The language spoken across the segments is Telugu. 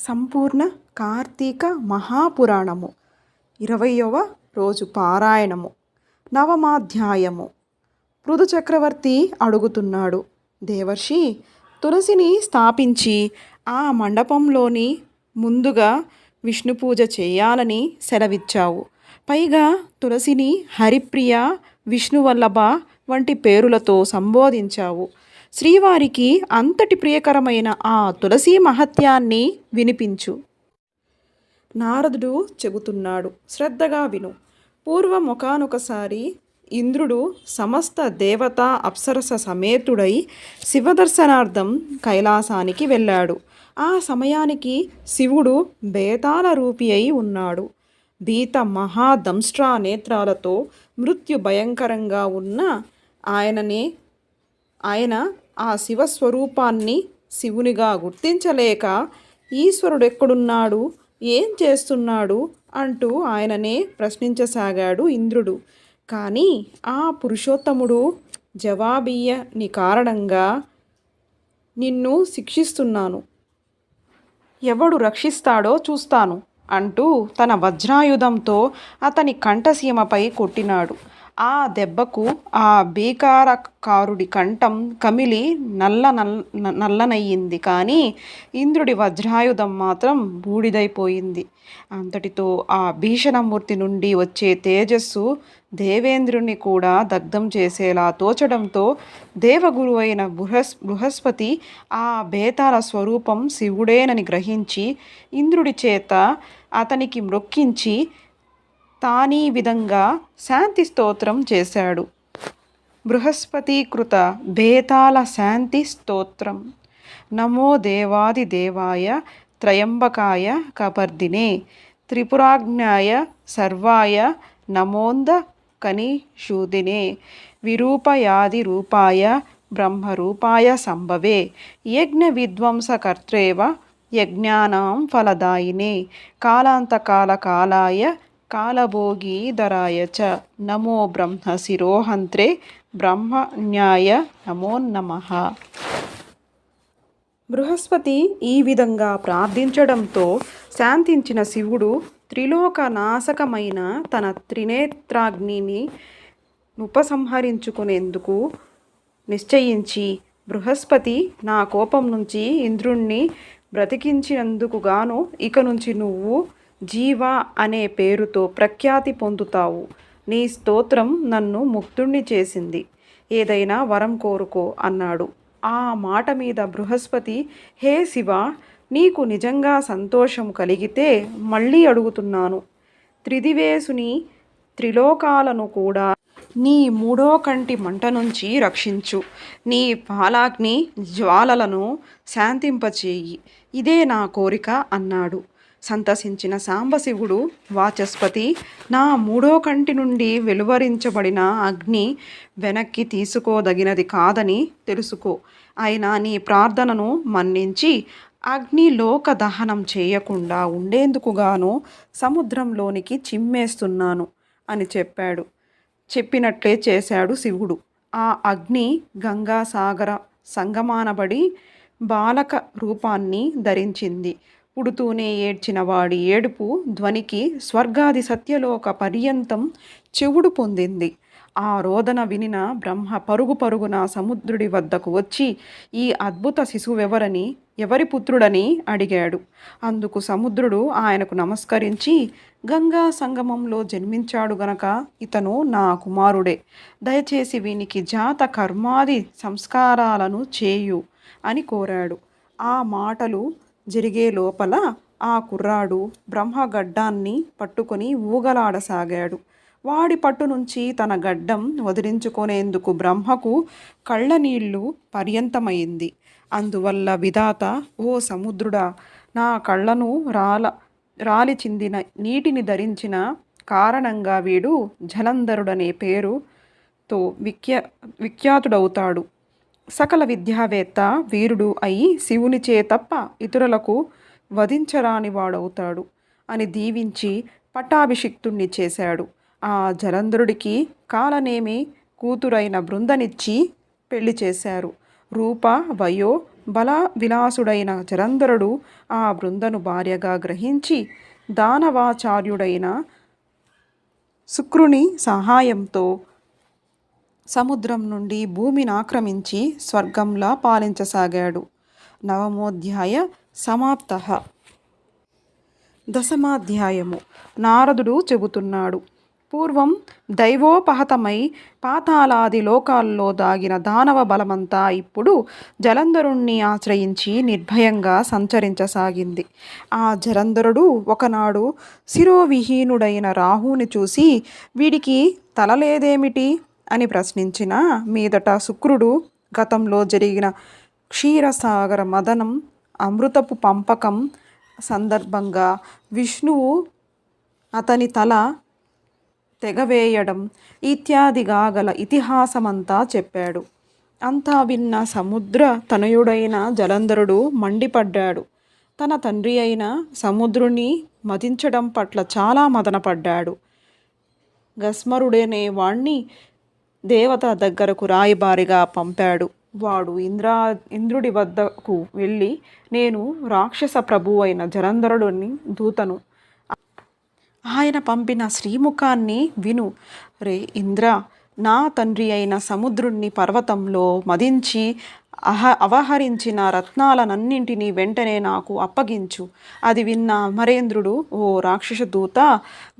సంపూర్ణ కార్తీక మహాపురాణము. ఇరవయవ రోజు పారాయణము. నవమాధ్యాయము. పృథు చక్రవర్తి అడుగుతున్నాడు. దేవర్షి తులసిని స్థాపించి ఆ మండపంలోని ముందుగా విష్ణు పూజ చేయాలని సెలవిచ్చావు. పైగా తులసిని హరిప్రియ విష్ణువల్లభ వంటి పేరులతో సంబోధించావు. శ్రీవారికి అంతటి ప్రియకరమైన ఆ తులసి మహత్యాన్ని వినిపించు. నారదుడు చెబుతున్నాడు శ్రద్ధగా విను. పూర్వం ఒకనొకసారి ఇంద్రుడు సమస్త దేవతా అప్సరస సమేతుడై శివదర్శనార్థం కైలాసానికి వెళ్ళాడు. ఆ సమయానికి శివుడు బేతాల రూపి అయి ఉన్నాడు. భీత మహాదంష్ట్రా నేత్రాలతో మృత్యు భయంకరంగా ఉన్న ఆయననే ఆయన ఆ శివస్వరూపాన్ని శివునిగా గుర్తించలేక ఈశ్వరుడు ఎక్కడున్నాడు ఏం చేస్తున్నాడు? అంటూ ఆయననే ప్రశ్నించసాగాడు ఇంద్రుడు. కానీ ఆ పురుషోత్తముడు జవాబీయని కారణంగా నిన్ను శిక్షిస్తున్నాను. ఎవడు రక్షిస్తాడో చూస్తాను అంటూ తన వజ్రాయుధంతో అతని కంఠసీమపై కొట్టినాడు. ఆ దెబ్బకు ఆ భీకారకారుడి కంఠం కమిలి నల్ల నల్లనయ్యింది. కానీ ఇంద్రుడి వజ్రాయుధం మాత్రం బూడిదైపోయింది. అంతటితో ఆ భీషణమూర్తి నుండి వచ్చే తేజస్సు దేవేంద్రుని కూడా దగ్ధం చేసేలా తోచడంతో దేవగురువైన బృహస్ బృహస్పతి ఆ బేతాల స్వరూపం శివుడేనని గ్రహించి ఇంద్రుడి చేత అతనికి మ్రొక్కించి తానీ విధంగా శాంతి స్తోత్రం చేశాడు. బృహస్పతీకృత భేతాల శాంతి స్తోత్రం. నమో దేవాది దేవాయ త్రయంబకాయ కపర్దినే. త్రిపురాజ్ఞాయ సర్వాయ నమోంద కనిషూదినే. విరూపయాది రూపాయ బ్రహ్మరూపాయ సంభవే. యజ్ఞ విధ్వంసకర్త్రేవ యజ్ఞానాం ఫలదాయినే. కాలాంతకాల కాలాయ కాలభోగీధరాయ చ నమో బ్రహ్మ శిరోహంత్రే బ్రహ్మన్యాయ నమో నమ బృహస్పతి ఈ విధంగా ప్రార్థించడంతో శాంతించిన శివుడు త్రిలోక నాశకమైన తన త్రినేత్రాగ్నిని ఉపసంహరించుకునేందుకు నిశ్చయించి బృహస్పతి నా కోపం నుంచి ఇంద్రుణ్ణి బ్రతికించినందుకు గాను ఇక నుంచి నువ్వు జీవ అనే పేరుతో ప్రఖ్యాతి పొందుతావు. నీ స్తోత్రం నన్ను ముక్తుణ్ణి చేసింది. ఏదైనా వరం కోరుకో అన్నాడు. ఆ మాట మీద బృహస్పతి హే శివ నీకు నిజంగా సంతోషం కలిగితే మళ్ళీ అడుగుతున్నాను. త్రిదివేసుని త్రిలోకాలను కూడా నీ మూడో కంటి మంట నుంచి రక్షించు. నీ పాలాగ్ని జ్వాలలను శాంతింపచేయి. ఇదే నా కోరిక అన్నాడు. సంతసించిన సాంబశివుడు వాచస్పతి నా మూడో కంటి నుండి వెలువరించబడిన అగ్ని వెనక్కి తీసుకోదగినది కాదని తెలుసుకో. అయినా నీ ప్రార్థనను మన్నించి అగ్ని లోక దహనం చేయకుండా ఉండేందుకుగాను సముద్రంలోనికి చిమ్మేస్తున్నాను అని చెప్పాడు. చెప్పినట్లే చేశాడు శివుడు. ఆ అగ్ని గంగాసాగర సంగమానబడి బాలక రూపాన్ని ధరించింది. పుడుతూనే ఏడ్చిన వాడి ఏడుపు ధ్వనికి స్వర్గాది సత్యలోక పర్యంతం చెవుడు పొందింది. ఆ రోదన వినిన బ్రహ్మ పరుగు పరుగున సముద్రుడి వద్దకు వచ్చి ఈ అద్భుత శిశువెవరని ఎవరి పుత్రుడని అడిగాడు. అందుకు సముద్రుడు ఆయనకు నమస్కరించి గంగా సంగమంలో జన్మించాడు గనక ఇతను నా కుమారుడే. దయచేసి వీనికి జాత కర్మాది సంస్కారాలను చేయు అని కోరాడు. ఆ మాటలు జరిగే లోపల ఆ కుర్రాడు బ్రహ్మగడ్డాన్ని పట్టుకొని ఊగలాడసాగాడు. వాడి పట్టు నుంచి తన గడ్డం వదిలించుకునేందుకు బ్రహ్మకు కళ్ళనీళ్ళు పర్యంతమైంది. అందువల్ల విధాత ఓ సముద్రుడా నా కళ్ళను రాల రాలి చిందిన నీటిని ధరించిన కారణంగా వీడు జలంధరుడనే పేరుతో విఖ్యా విఖ్యాతుడవుతాడు. సకల విద్యావేత్త వీరుడు అయి శివునిచే తప్ప ఇతరులకు వధించరాని వాడవుతాడు అని దీవించి పట్టాభిషిక్తుణ్ణి చేశాడు. ఆ జలంధరుడికి కాలనేమి కూతురైన బృందనిచ్చి పెళ్ళి చేశారు. రూప వయో బల విలాసుడైన జలంధరుడు ఆ బృందను భార్యగా గ్రహించి దానవాచార్యుడైన శుక్రుని సహాయంతో సముద్రం నుండి భూమిని ఆక్రమించి స్వర్గంలా పాలించసాగాడు. నవమోధ్యాయ సమాప్త. దశమాధ్యాయము. నారదుడు చెబుతున్నాడు పూర్వం దైవోపహతమై పాతాళాది లోకాల్లో దాగిన దానవ బలమంతా ఇప్పుడు జలంధరుణ్ణి ఆశ్రయించి నిర్భయంగా సంచరించసాగింది. ఆ జలంధరుడు ఒకనాడు శిరోవిహీనుడైన రాహుని చూసి వీడికి తలలేదేమిటి? అని ప్రశ్నించిన మీదట శుక్రుడు గతంలో జరిగిన క్షీరసాగర మదనం అమృతపు పంపకం సందర్భంగా విష్ణువు అతని తల తెగవేయడం ఇత్యాదిగా గల ఇతిహాసమంతా చెప్పాడు. అంతా విన్న సముద్ర తనయుడైన జలంధరుడు మండిపడ్డాడు. తన తండ్రి అయిన సముద్రుని మదించడం పట్ల చాలా మదనపడ్డాడు. గస్మరుడనే వాణ్ణి దేవత దగ్గరకు రాయబారిగా పంపాడు. వాడు ఇంద్రా ఇంద్రుడి వద్దకు వెళ్ళి నేను రాక్షస ప్రభు అయిన జలంధరుడిని దూతను ఆయన పంపిన శ్రీముఖాన్ని విను. రే ఇంద్ర నా తండ్రి అయిన సముద్రుణ్ణి పర్వతంలో మదించి అహ అవహరించిన రత్నాలనన్నింటినీ వెంటనే నాకు అప్పగించు. అది విన్న అమరేంద్రుడు ఓ రాక్షస దూత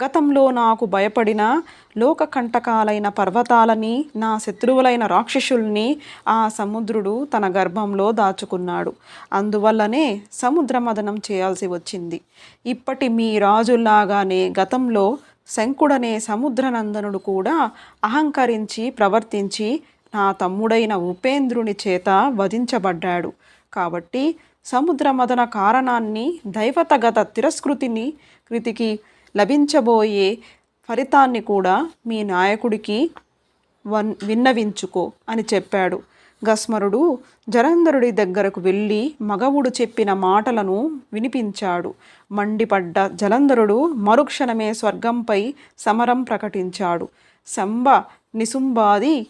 గతంలో నాకు భయపడిన లోకకంటకాలైన పర్వతాలని నా శత్రువులైన రాక్షసుల్ని ఆ సముద్రుడు తన గర్భంలో దాచుకున్నాడు. అందువల్లనే సముద్రమదనం చేయాల్సి వచ్చింది. ఇప్పటి మీ రాజుల్లాగానే గతంలో శంకుడనే సముద్రనందనుడు కూడా అహంకరించి ప్రవర్తించి నా తమ్ముడైన ఉపేంద్రుని చేత వధించబడ్డాడు. కాబట్టి సముద్రమదన కారణాన్ని దైవతగత తిరస్కృతిని కృతికి లభించబోయే ఫలితాన్ని కూడా మీ నాయకుడికి వన్ విన్నవించుకో అని చెప్పాడు. గస్మరుడు జరంధరుడి దగ్గరకు వెళ్ళి మగవుడు చెప్పిన మాటలను వినిపించాడు. మండిపడ్డ జలంధరుడు మరుక్షణమే స్వర్గంపై సమరం ప్రకటించాడు. శంభ నిసుంబాది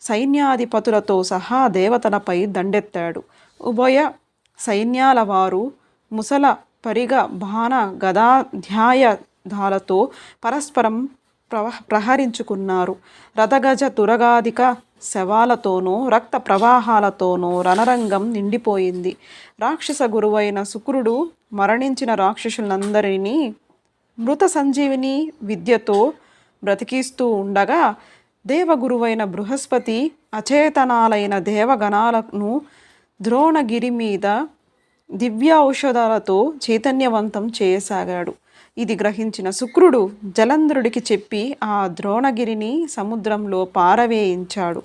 సైన్యాధిపతులతో సహా దేవతలపై దండెత్తాడు. ఉభయ సైన్యాల వారు ముసల పరిగ బాణ గదాధ్యాయధాలతో పరస్పరం ప్రవ ప్రహరించుకున్నారు. రథగజ తురగాధిక శవాలతోనూ రక్త ప్రవాహాలతోనూ రణరంగం నిండిపోయింది. రాక్షస గురువైన శుక్రుడు మరణించిన రాక్షసులందరినీ మృత సంజీవిని విద్యతో బ్రతికిస్తూ ఉండగా దేవగురువైన బృహస్పతి అచేతనాలైన దేవగణాలను ద్రోణగిరి మీద దివ్య ఔషధాలతో చైతన్యవంతం చేయసాగాడు. ఇది గ్రహించిన శుక్రుడు జలంధ్రుడికి చెప్పి ఆ ద్రోణగిరిని సముద్రంలో పారవేయించాడు.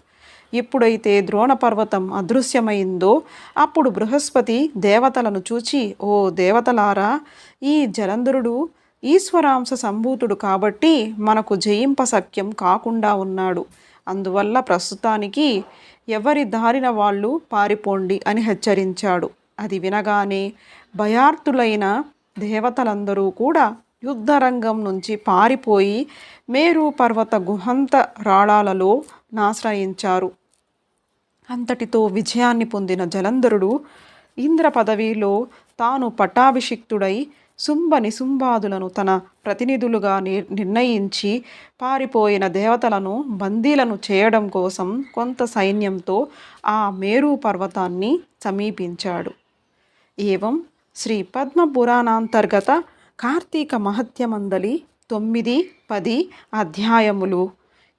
ఎప్పుడైతే ద్రోణ పర్వతం అదృశ్యమైందో అప్పుడు బృహస్పతి దేవతలను చూచి ఓ దేవతలారా ఈ జలంధరుడు ఈశ్వరాంశ సంభూతుడు కాబట్టి మనకు జయింప సఖ్యం కాకుండా ఉన్నాడు. అందువల్ల ప్రస్తుతానికి ఎవరి దారిన వాళ్ళు పారిపోండి అని హెచ్చరించాడు. అది వినగానే భయార్థులైన దేవతలందరూ కూడా యుద్ధరంగం నుంచి పారిపోయి మేరు పర్వత గుహంత రాళాలలో నాశ్రయించారు. అంతటితో విజయాన్ని పొందిన జలంధరుడు ఇంద్ర పదవిలో తాను పట్టాభిషిక్తుడై శుంభ నిసుంబాదులను తన ప్రతినిధులుగా నిర్ణయించి పారిపోయిన దేవతలను బందీలను చేయడం కోసం కొంత సైన్యంతో ఆ మేరు పర్వతాన్ని సమీపించాడు. ఏవం శ్రీ పద్మ పురాణాంతర్గత కార్తీక మహత్యమందలి తొమ్మిది పది అధ్యాయములు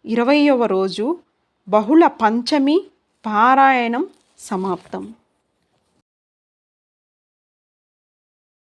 ఇరవయవ రోజు బహుళ పంచమి పారాయణం సమాప్తం.